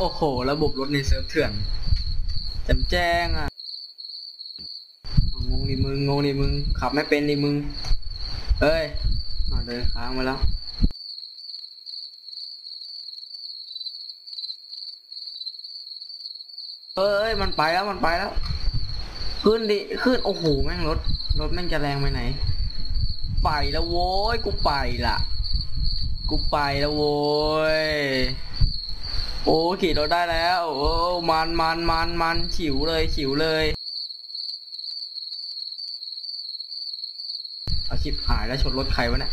โอ้โห ระบบรถในเซิร์ฟเถื่อนจำแจ้งอะ งงดิมึง งงดิมึง ขับไม่เป็นดิมึง เอ้ยมาเดินค้างมาแล้วเอ้ย มันไปแล้ว มันไปแล้ว ขึ้นดิ ขึ้น โอ้โห แม่งรถ รถแม่งจะแรงไปไหน ไปแล้วโว้ย กูไปละ กูไปแล้วโว้ย โอ้ขี่รถได้แล้ว โอ้มันมันมันมันฉิวเลยฉิวเลยเอาชิบหายแล้วชนรถใครวะเนี่ย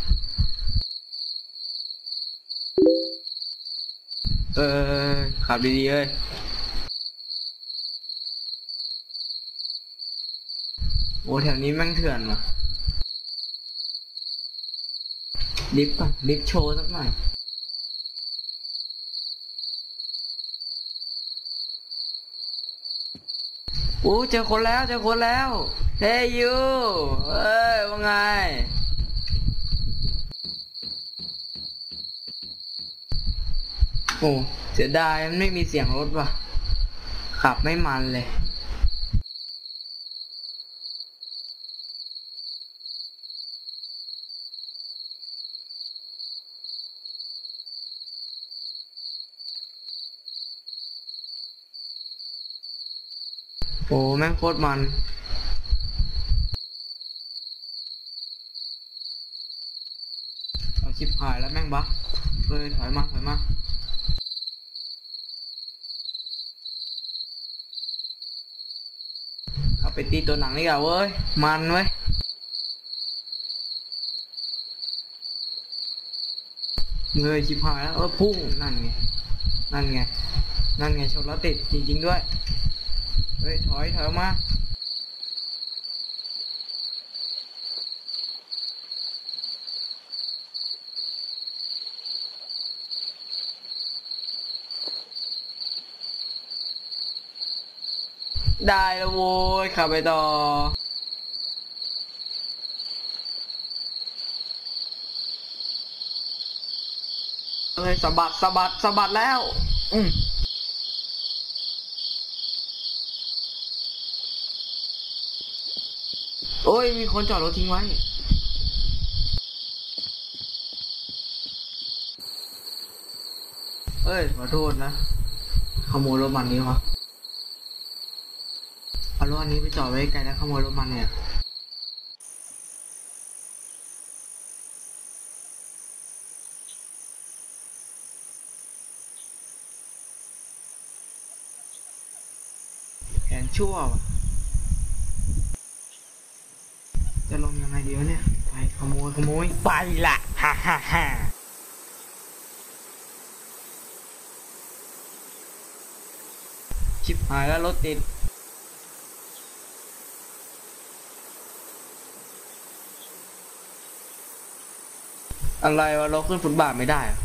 เออขับดีๆเลยโอ้แถวนี้แม่งเถื่อนว่ะลิฟต์ก่อนลิฟต์โชว์สักหน่อย อู้เจอคนแล้วเจอคนแล้วเฮ้ยยูเอ้ยว่าไงโอ้เสียดายมันไม่มีเสียงรถว่ะ ขับไม่มันเลย โอ้แม่งโคตรมันเอาชิบหายแล้วแม่งบักเฮ้ยถอยมาถอยมาขับไปตีตัวหนังนี่กว่าเว้ย มันเว้ย เงยชิบหายแล้ว เออพุ่ง นั่นไง นั่นไง นั่นไงชนแล้วติดจริง ๆ ด้วย เฮ้ยถอยเถอยออกมาได้แล้วโว้ยขับไปต่อเอ้ยสะบัดสะบัดสะบัดแล้ว อืม โอ้ย มีคนจอดรถทิ้งไว้ เอ้ย ขอโทษนะ ขโมยรถมันนี้วะเอารถอันนี้ไปจอดไว้ไกลแล้วขโมยรถมันเนี่ยแผนชั่ว ว่ะจะลงยังไงดีวะเนี่ย ไปขโมยขโมย ไปละฮ่าฮ่าฮ่าชิบหายแล้วรถติด อะไรวะเราขึ้นฟุตบาทไม่ได้อะ